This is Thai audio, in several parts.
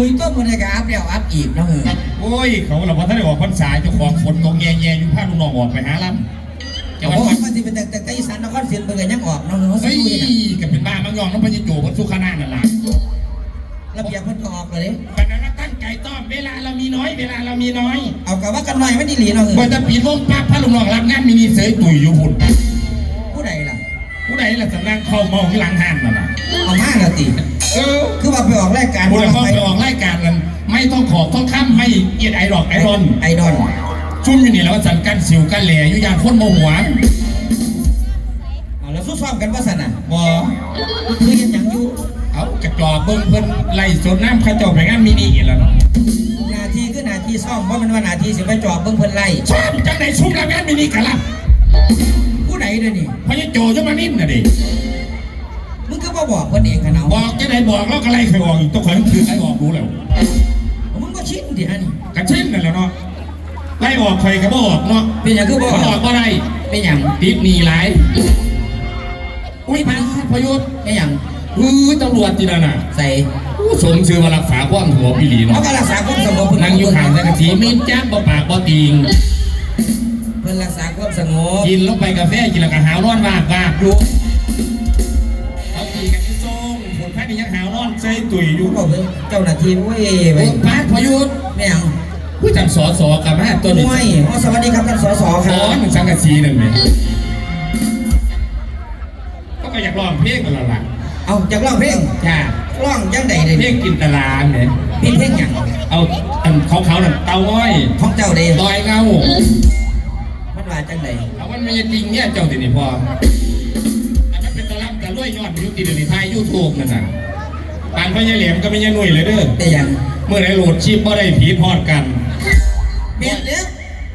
คุยต้นมันเลยกับอัพเดียวอัพอีกเนาะเออโอ้ย เขาเราพอท่านได้ออกพรรษาเจ้าของฝนตกแย่ๆอยู่ภาคลุงน้องออกไปหาลำแต่เจ้าว่าวันมันที่เป็นแต่แต่อีสานนครศรีเพิ่นก็ยังออกเนาะเออเขาเฮ้ยสู้นี่นะก็เป็นบ้ามังยองน้องพญโจพันสุขนาดนั่นล่ะระเบียบเพิ่นก็ออกเลยแต่นั้นเราตั้งใจต้อมเวลาเรามีน้อย เวลาเรามีน้อย เอากะว่ากันหน่อยไม่ดีหลีเนาะเอพออจะปีนลงปั๊บพระลุงน้องรับงานมินิเสยตุ๋ยอยู่หุ่นผู้ใดล่ะ ผู้ใดล่ะสำนักเข้าเมาที่หลังห้านนั่นน่ะเอามาแล้วติ เออคือว่าไปออกรายการผู้ใดพ่อไปไปออกรายการกันไม่ต้องขอบต้องข้ามไม่เอียดไอดอกไอรอนไอดอลชุ่มอยู่นี่แล้วก็สันกันสิวกันแหล่อยู่ยานคนโมหัวเอาแล้วสู้ซ้อมกันว่าซั่นน่ะบอคือเฮ็ดหยังอยู่เอากระจอกเบิ้งเพิ่นไล่สดน้ำเข้าเจ้าไปงานมินิแล้วเนาะหน้าที่คือหน้าที่ซ้อมบ่แม่นว่าหน้าที่สิไปจอบเบิ่งเพิ่นไล่ชอบจังไหนชุ่มรับงานมินิกันล่ะผู้ใดเด้อนี่พญโจจะมานิ่มน่ะดิมึง ก็บ่บอกเพิ่นเองขนาดบอกจะไหนบอกแล้วก็ไล่ใครออกอีกต้องคอยคือไล่ออกรู้แล้วมึงก็ชินดิฮะนี่กระเช่นนั่นแหละเนาะไล่ออกใครก็บ่ออกเนาะเป็นหยังคือบ่เขาออกบ่ได้เป็นหยังติดหนีหลายอุ้ยพาพยุทธ์เป็นหยังอุ้ยตำรวจจีนั่นน่ะใส่อู้สมชื่อมารักษาความหัวพี่หลีเขาเนาะก็รักษาความสงบเพิ่นนั่งอยู่ห่างสักทีไม่จ้างบ่ปากบ่ติงเพิ่นรักษาความสงบกินแล้วไปกาแฟกินแล้วก็หาวร้อนวากวากอยู่ ตุ๋ยอยู่เขาบอกเพิ่นเจ้าหน้าที่เว้ยโอ้เว้ยพาพยุทธ์แม่งผู้จังสอสอกับแม่ตัวนี้โอ้ยอ๋อสวัสดีครับท่านสสคขรัอบหนึ่งสังกะสีหนึ่งเนี่ยก็ก็อยากร้องเพลงกันและล่ะเอาจากร้องเพลงจ้าร้องจังใดเด้เพลงกินตลาดเนี่ยเป็นเพลงหยังเอาอันเขาเขาๆนั่นเตาง้อยของเจ้าเด้ลอยเงามันว่าจังใดเอามันไม่ใช่จริงเนี่ยเจ้าตินี่พอแต่มันเป็นตะลับแต่รวยยอดยุติเดยวนิทายยูทูบนั่นน่ะ ปานพญาเหลี่ยมก็ไม่ยาหนุ่ยเลยเด้อเป็นหยังเมื่อไหรโหลดชีพบ่ได้ผีพอดกันเน็ตเด้อ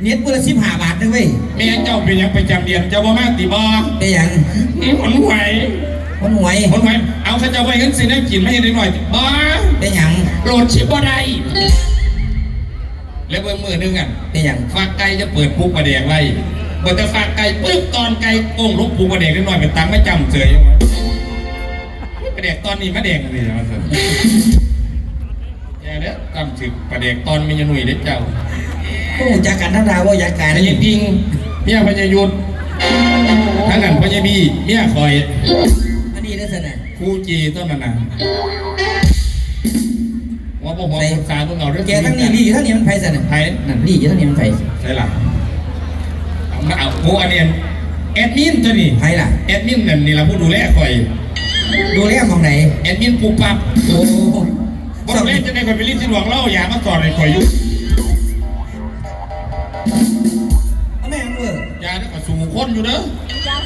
เน็ตมื้อละ15บาทเด้อเว้ยแม่เจ้าเป็นหยังประจำเดือนเจ้าบ่มาติบ่เป็นหยังนี่หนไหวคนหวยหนไหวเอาข้าเจ้าไว้กันสิได้กินไม่ได้หน่อยบ่เป็นหยังโหลดชิปบ่ได้แล้วเบิ่งมือหนึงอะเป็นหยังฝากไก่จะเปิดปุ๊กประแดงไว้เปิดแต่ฝากไก่ปึ๊บตอนไก่โป่งลุกปุ๊กประแดงนิดหน่อยเป็นตังค์ไม่จำเฉยยังไง ประแดกตอนนี้มาแดงอะไรนะเถอะอย่าเด้อจำถึกประแดกตอนมียหนุ่ยเด็ดเจ้าผู้จักกันทั้งดาวว่าอยากการยังจริงเมียพญายุทธทั้งนั้นพญาบีเมียคอยอันนี้ได้อซั่นน่ะครูจีต้นนันนะว่าบ่หัวคนสาวต้องเอาเรื่องแกทั้งนี้ลีทั้งนี้มันไผซั่นน่ะไทยนั่นลีอยู่ทั้งนี้มันไผใช่หรอเอาเอาโอ้อันเนี้ยแอดมินตัวนี้ไผล่ะแอดมินนั่นนี่เราผู้ดูแลคอย ดูแลหมองไหนแอดมินปูปับโอ้บอกแรกจะได้คนไปรีดที่หลวงเล่าอย่ามาสอนให้คอยอยุเอาแม่งเว้ยอย่าได้ก็สู่คนอยู่เด้อ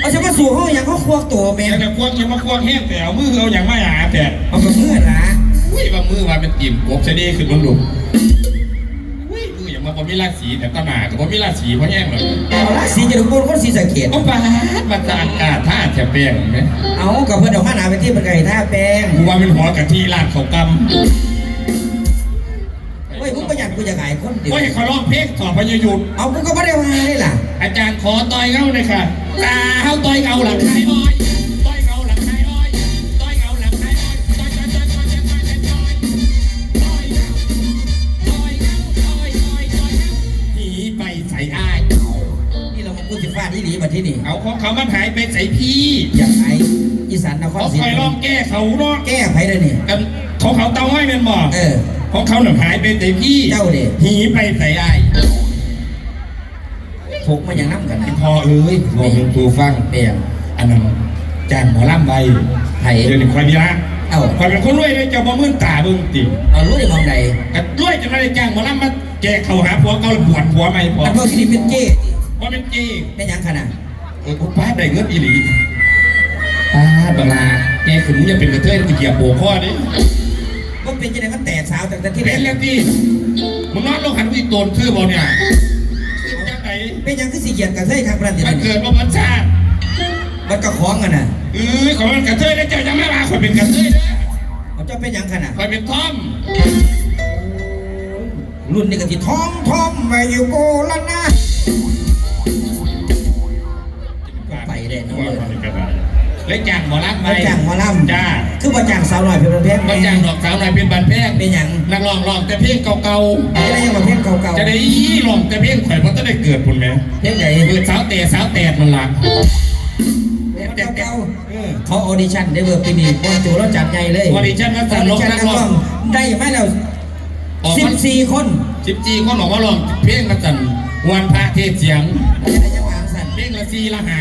เอาจะมาสู่ห้องอย่างเขาควกตัวแม่อย่างแต่ควงยังมาควงแห้งแต่เอามือเอาอย่างมาหาแต่เอากับมือละอุ้ยบางมือว่าเป็นจิ่มกบเสดีขึ้นบนหลุม บ่มีราศีแต่ก็หนากับบ่มีราศีเพราะแห้งเลยเอาละสีจะดูคนคนสีสะเกดเอาปาดมาตากาศท่าแถบแป้งไหมเอากับเพื่อนออกมาหนาไปที่เป็นไก่ท่าแป้งกูว่าเป็นหัวกะทิลาดเขากเฮ้ยมึงประหยัดกูจะขายคนำเดียวโอ้ยเขาร้องเพลงสอบพญายุทธเอากูก็ไม่ได้มาเลยล่ะ อาจารย์ขอต่อยเงาเลยค่ะตาเฮาต่อยเงาหลังคายอ้อย มาที่นี่เอาของเขามันหายไปใส่พี่อยากขายอีสานนครเขาศรีคอยร้องแก้เขาเนาะแก้ไผเลยนี่กันของเขาเตาห้อยเป็นบ่เออของเขาหนึ่งหายไปใส่พี่เจ้าเด้หนีไปใส่อ้ายถกมาอย่างน้ำกันนะพอเอ้ยบอกให้ตูฟังเปียงอันนั้นจ้างหมอลำไปไผเดี๋ยวนี้คอยมีละเอ้าคอยเป็นคนรวยเลยเจ้าบ่มื่นตาเบิ่งติเอารู้ได้มองใดกันรวยจะไม่ได้จ้างหมอลำมาแกเขาหาผัวเก่าแล้วบวชผัวใหม่พออันพวกที่นี่เป็นเก้ ว่าเป็นจริงเป็นหยังขนาดเออกูป้าได้เงินอีหลีป้าบลาแกขึ้นมึงจะเป็นกระเทยแล้วจะเหยียบโบข้อดิว่าเป็นยังไงมันแตกสาวตั้งแต่ที่เป็แรนกแล้วที่มึงนอนลงหันวิโตนชื่อบ่เนี่ยชื่อจังไหนเป็นหยังคือสิเกียนกันใช่ทางประเทศมันนี่เกิดมาพันชาติมันก็คล้องกันน่ะเออของมันกระเทยแล้วเจ้ายังไม่มาคอยเป็นกระเทยนะเขาเจะเป็นหยังขนาดคอยเป็นทอมรุ่นนี้ก็ที่ท้องท้องมาอยู่โกละนะ ไปได้เนอะว่ามันกระไรเลยจ้างหมอลำไปมาจ้างหมอลำจ้าคือมาจ้างสาวหน่อยเพียงเพลงก็จ้างดอกสาวหน่อยเป็นบันแพงเป็นหยังนักร้องร้องแต่เพลงเก่าๆจะได้ยังมาเพลงเก่าๆจะได้ยี่ร้องแต่เพลงข่อยเพราะต้องได้เกิดพุ่นไหมเพลงไหนเกิดสาวแต่สาวแต่มันหละเพลงเก่าเออๆเขาออดิชั่นได้เบอร์ปีนี้บอลโจแล้วจัดใหญ่เลยออดิชั่นมาสั่นออลงนักร้องได้มาแล้วออกสิมาบสี่คนสิบจีคนออกมาร้องเพลงมาสั่นวันพระเทศเสียงยังวางสั่นเพลงละสี่ละห้า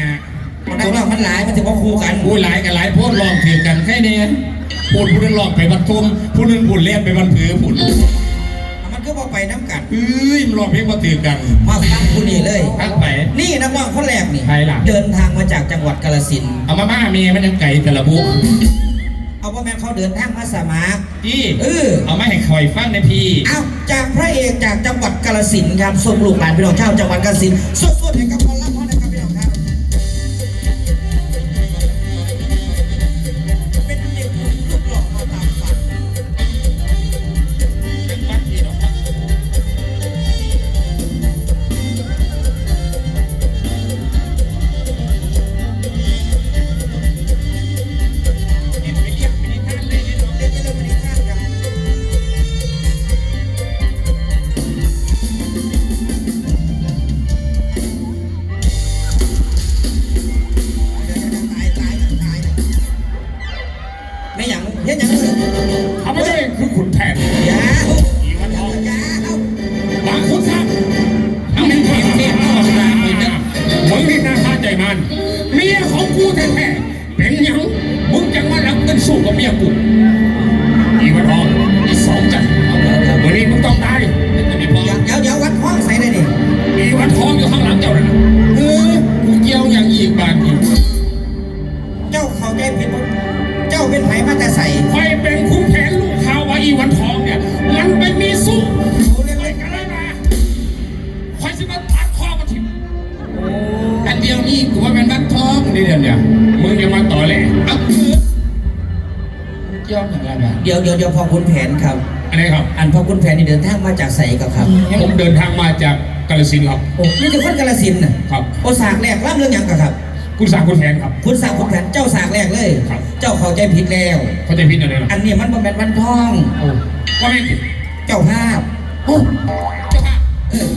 นักร้องมันหลายมันถือว่าคู่กันผู้หลายกับหลายโพดร้องถือกันแค่นี้พูดผู้นึงร้องไปบรรทุมผู้นึงพูดเล่นไปบรรพือพูดมันก็บอกไปน้ำกัดเอ้ยมันร้องเพลงมาถือกันมาฟังคุณนี่เลยพักไปนี่นักร้องคนแรกนี่ใครล่ะเดินทางมาจากจังหวัดกาฬสินธุ์เอามาม่าเมียมันยังไก่แต่ละบุกเอาว่าแม่นเขาเดินทางมาสมัครที่เออเอามาให้คอยฟังในพี่เอาจากพระเอกจากจังหวัดกาฬสินธุ์ครับส่งลูกหลานพี่น้องชาวจังหวัดกาฬสินธุ์สดๆให้กับคนรับพ่อนะครับ อะไรครับ อันพอคุณแผนนี่เดินทางมาจากใส่กับครับผมเดินทางมาจากกาฬสินธุ์ครับ โอ้นี่จะคนกาลสินธุ์น่ะครับ โอสากแรกรับเรื่องหยังกับครับ คุณสาวคุณแทนครับ คุณสากคุณแผนเจ้าสากแรกเลย ครับ เจ้าเข้าใจผิดแล้ว เขาจะพิจารณาอะไรอันนี้มันบ่แม่นวันทอง โอ้ว่าไม่ผิดเจ้าภาพโอ้เจ้าค่ะเออ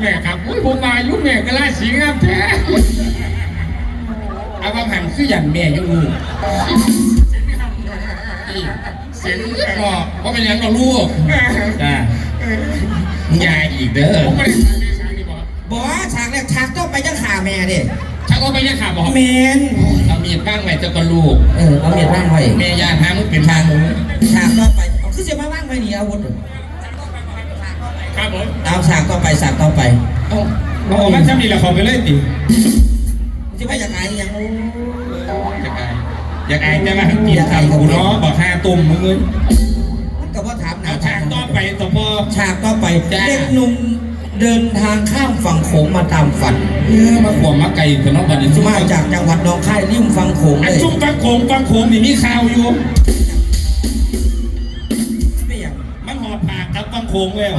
แม่ครับอุ้ยผมมายุ่งแม่ก็ไล่สีงามแท้เอาบางหันคือหยันแม่อยุ่ลูก เสียงก็ว่าเป็นหยังก็ลูกจ้าอยาอีกเด้อผมไม่ได้ทำแม่ช้างนี่บอกบอกว่าฉากแรกฉากต้องไปยังขาแม่เด้ช้างก็ไม่ได้ขาบอกแมนเอามีดบ้างไหมเจ้าก็ลูกเออเอาเมียดว่างไว้แม่ยานหามึงเป็นทางมึงฉากต่อไปเอาคือจะมาว่างไว้นี่อาวุธครับผมเอาฉากต่อไปฉากต่อไปเอาเอาออกมาทำนี่แหละเขาไปเลยติที่ว่าอยากอายยัง อยากอายแต่ว่ากินทำกูเนาะบอกห้าตุ่มมึงเลยมันก็ว่าถามหเอานาฉากต่อไปต่อพอ ฉากต่อไปจ้า เด็กหนุ่มเดินทางข้ามฝั่งโขงมาตามฝัน เออมาขวมมาไก่แต่น้องบัดนี้ซุ่มมาจากจังหวัดหนองคายริมฝั่งโขงอัเลนยซุ่มฟังโขงฟังโขงนี่มีข่าวอยู่ ไม่อย่างมันหอบผากกับฟังโขงแล้ว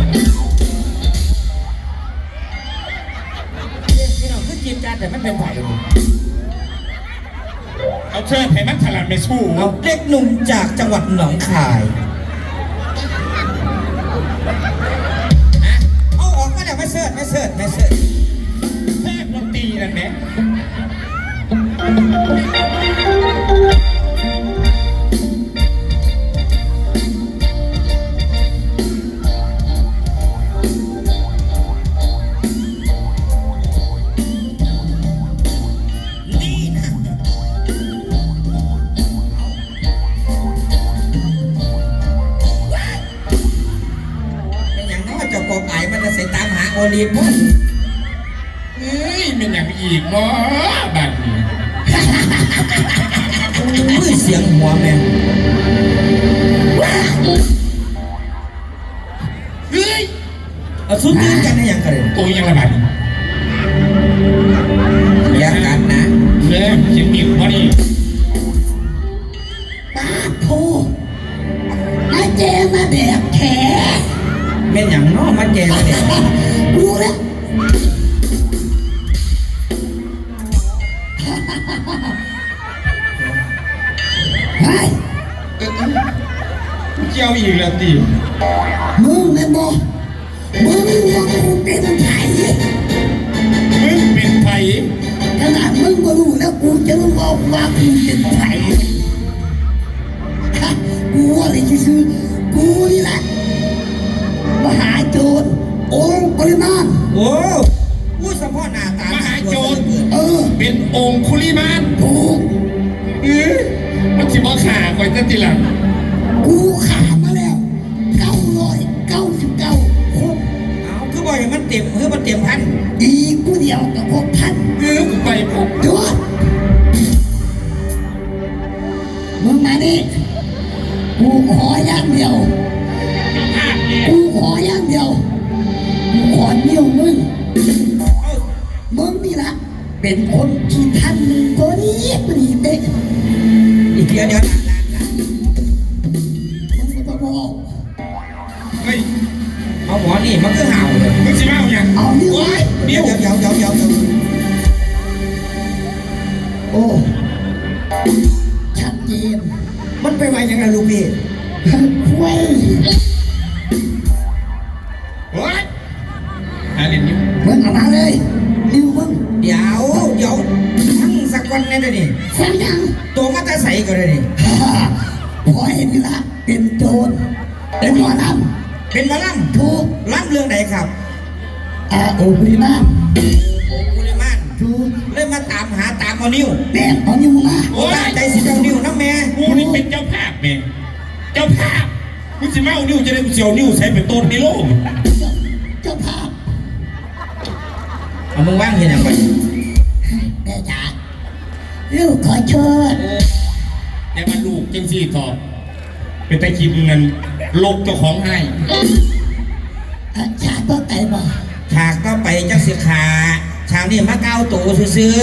พี่น้องคือจีบจานแต่มันเป็นไผ่ เอาเชิญไทยมันฉลาดไปสู้เอาเด็กหนุ่มจากจังหวัดหนองคาย โอลีฟพุ่นเฮ้ยมันอย่างอีกเนาะบัดนี้อุ้ยเสียงหัวแม่งเฮ้ยเอาสุดยืนกันให้ยังกันเลยตัวยังระบาดนี้อย่ากันนะเริ่มเสียงมีพอดีโอ้มาเจมาแบบแข แม่นหยังเนาะมานแก่แล้วเนี่ยรู้แล้วเจ้าอยเกี่ยวอีกแล้วติมึงเม่ยบอมึงว่ากูเป็นไทยมึงเป็นไทยขนาดมึงก็รู้นะกูจะรู้ว่าว่ากูเป็นไทยกูว่าอะไรซื่อๆกูนี่แหละ หาโจรองค์ปริมาณโอ้พูดสะพอหน้าตามหาโจรเออ เป็นองค์คุลิมานถูกเออมันสิบ่ขาคอยตั้งทีหลังกูขามาแล้วเก้าร้อยเก้าสิบเก้าคนเอาคือบอกอย่างมันเต็มคือมันเต็มพันอีกกูเดียวกับพวกพันเออกูไปผมยอดมึงมานี่กูขออย่างเดียวภาพเนี่ยกูข ออย่างเดียวกูขอเดียวมึงเอ้ามึงนี่ละเป็นคนที่ทันมึงตัวนี้ตัวนี้เด็กอีกเดียวเดียวนะนะนะมึงไม่ต้องบอกเฮ้ยเอาหมอนี่มันก็เห่าเลยมึงสิมาเอาอย่างเอานี่โอ้ไว้ยเดี๋เดี๋ยยววเดี๋ยวเดี๋ยวเดี๋ยวเดี๋ยวโอ้ชัดเจนมันไปไวยังไงลูกพี่เว้ย กวันเนี่ยเดี๋ยวนี่ฟังยังตัวมาแต่ใสก็ได้นี่พอเห็นนี่ละเป็นโจรเป็นหมอลเป็นหมาล่ำถูกำล่ำเรื่องไหนครับอาโอปริมาณโอ้กุลิมานถูกเลยมาตามหาตามเอานิ้วแม่เอานิ้วมาโอ้ตั้งใจสิเอานิ้วนะแม่กูนี่เป็นเจ้าภาพแม่เจ้าภาพมึงสิมาเอานิ้วจะได้กูเสียวนิ้วใส่เป็นต้นในโลกเจ้าเจ้าภาพเอามึงว่างเห็นยังไงแม่จ๋า ลูกขอโทษแต่มาลูกจังสี่ทอเป็นตะคิมเงินลบเจ้าของให้อะฉากก็ไก่บ่ฉากก็ไปจักสิขาฉากนี่มาเก้าตัวซื้อ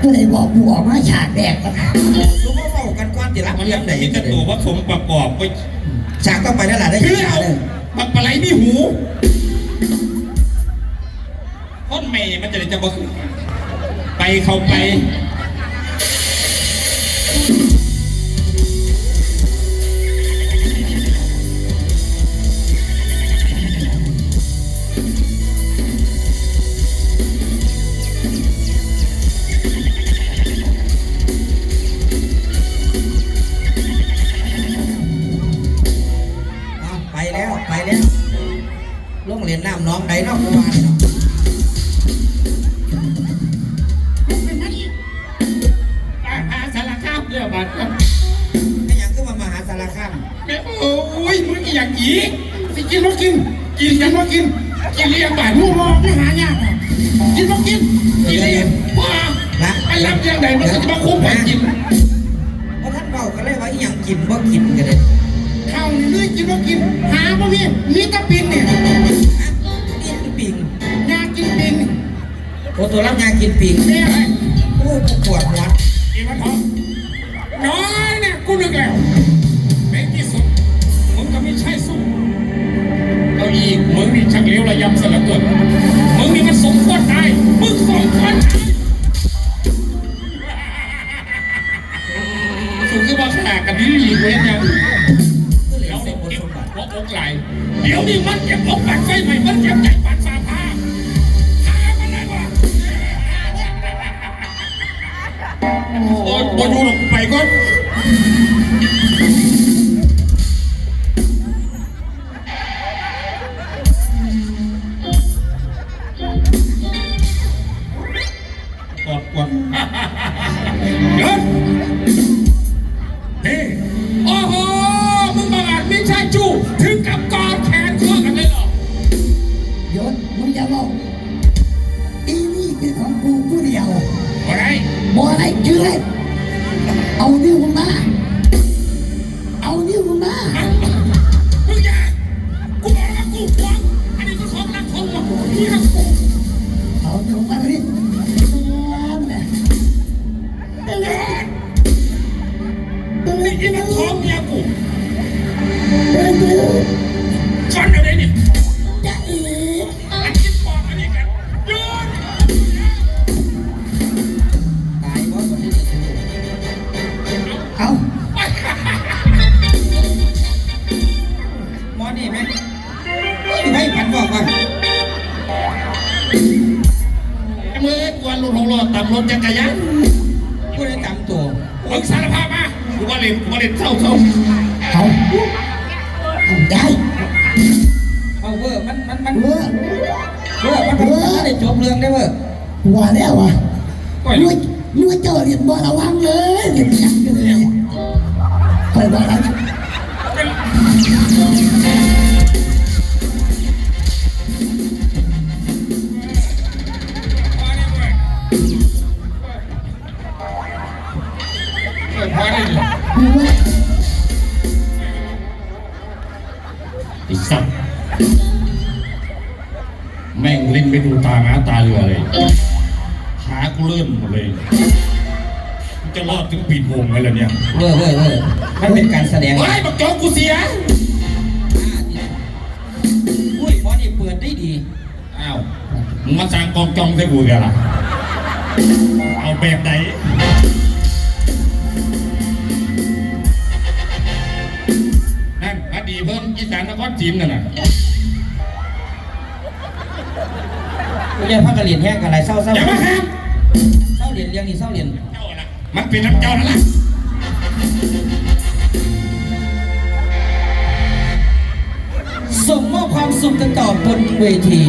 กูเลยบอกกูออกมาฉากแรกก็ๆรู้ว่าเฝ้ากันก้อนติรับมันเรียยัมงไหนมีก็แต่ได้ตัวผสมประกอบไปฉากก็ไปนั่นแหละได้คืยิอนเอาเลยบักปลาไหลมีหูต้นเมย์มันจะได้จะบอกไปเข้าไป ไม่ยังก็มามหาสารคามแม่โอ้ยมึงอยากอีกสิกินมากินกินยังมากินกินเรียงบาทลูกมองไม่หายากอะกินมากินกินเรียงว้าไปรับยังไงมันจะมาคุ้มไปกินเพราะท่านเบาก็เลยว่าอหยังกินบ่กินกันเลยข้าวนี่เลยกินมากิน หาบ่มีมีแตะปินเนี่ยฮะนี่ยังปิงยากินปินโอ้ตัวรับยากินปิงแม่ไอ้โอ้กูปวดหัว เนี่ไหมไม่พันบอกว่ามือกวนลุงของรถตำรถจักรยานผู้ได้จำตัวมึงสารภาพมากูว่าเล่นกูว่าเล่นเศร้าเศร้าเอาได้เอาเวอร์มันมันมันเมื่อเวอร์มันมันได้จบเรื่องได้เวอร์ว่าแล้ววะก้อยนัวนัวเจอเรียนบ่ระวังเลยเรียนจังเลยคอยบอกแล้วเงปีดวงไหมล่ะเนี่ยเวอร์เวอร์เวอร์มันเป็นการแสดงเฮ้ยบักโจ๊กกูเสียอุ้ยพอนี่เปิดได้ดี อ้าวมึงมาสั่งกองจองใส่กูกันล่ะเอาแบบไหนนั่นอดีเพิ่มอีสานนครจีนน่ะนะไม่ใช่พักกระเหรียญแห้งกันไรเศร้าเศร้าอย่ามาครับเศร้าเหรียญเลี้ยงนี่เศร้าเหรียญเจ้าละ มันเป็นน้ำเจ้านั่นแหละส่งมอบความสุขกันต่อบนเวที